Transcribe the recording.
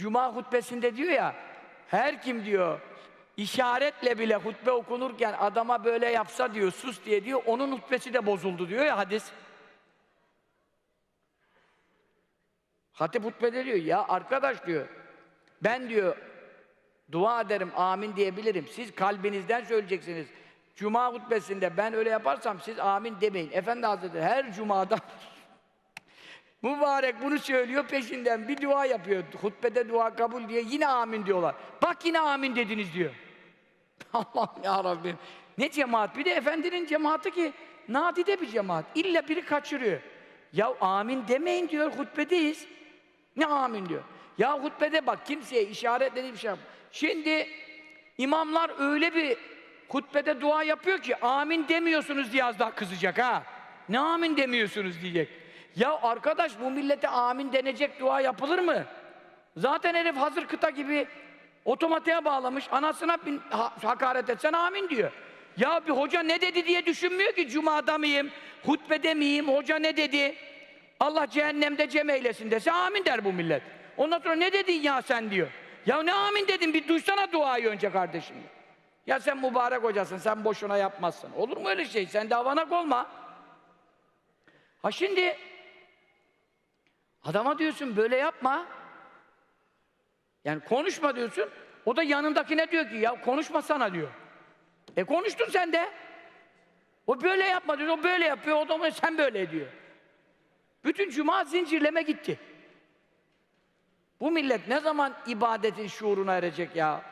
Cuma hutbesinde diyor ya, her kim diyor, işaretle bile hutbe okunurken adama böyle yapsa diyor, sus diye diyor, onun hutbesi de bozuldu diyor ya hadis. Hatip hutbede diyor, ya arkadaş diyor, ben diyor, dua ederim, amin diyebilirim. Siz kalbinizden söyleyeceksiniz. Cuma hutbesinde ben öyle yaparsam siz amin demeyin. Efendi Hazretleri her cumada mübarek bunu söylüyor peşinden bir dua yapıyor. Hutbede dua kabul diye yine amin diyorlar. Bak yine amin dediniz diyor. Allah'ım ya Rabbim. Ne cemaat? Bir de efendinin cemaati ki nadide bir cemaat. İlla biri kaçırıyor. Ya amin demeyin diyor hutbedeyiz. Ne amin diyor. Ya hutbede bak kimseye işaret bir şey yap. Şimdi imamlar öyle bir hutbede dua yapıyor ki amin demiyorsunuz diye az daha kızacak ha. Ne amin demiyorsunuz diyecek. Ya arkadaş bu millete amin denecek dua yapılır mı? Zaten herif hazır kıta gibi otomatiğe bağlamış. Anasına bin, ha- hakaret etsen amin diyor. Ya bir hoca ne dedi diye düşünmüyor ki cumada mıyım, hutbede miyim, hoca ne dedi? Allah cehennemde cem eylesin dese amin der bu millet. Ondan sonra ne dedin ya sen diyor. Ya ne amin dedin bir duysana duayı önce kardeşim. Ya sen mübarek hocasın sen boşuna yapmazsın. Olur mu öyle şey? Sen de avanak olma. Ha şimdi adama diyorsun böyle yapma. Yani konuşma diyorsun. O da yanındakine diyor ki ya konuşmasana diyor. E konuştun sen de. O böyle yapma diyor. O böyle yapıyor. O da sen böyle diyor. Bütün cuma zincirleme gitti. Bu millet ne zaman ibadetin şuuruna erecek ya?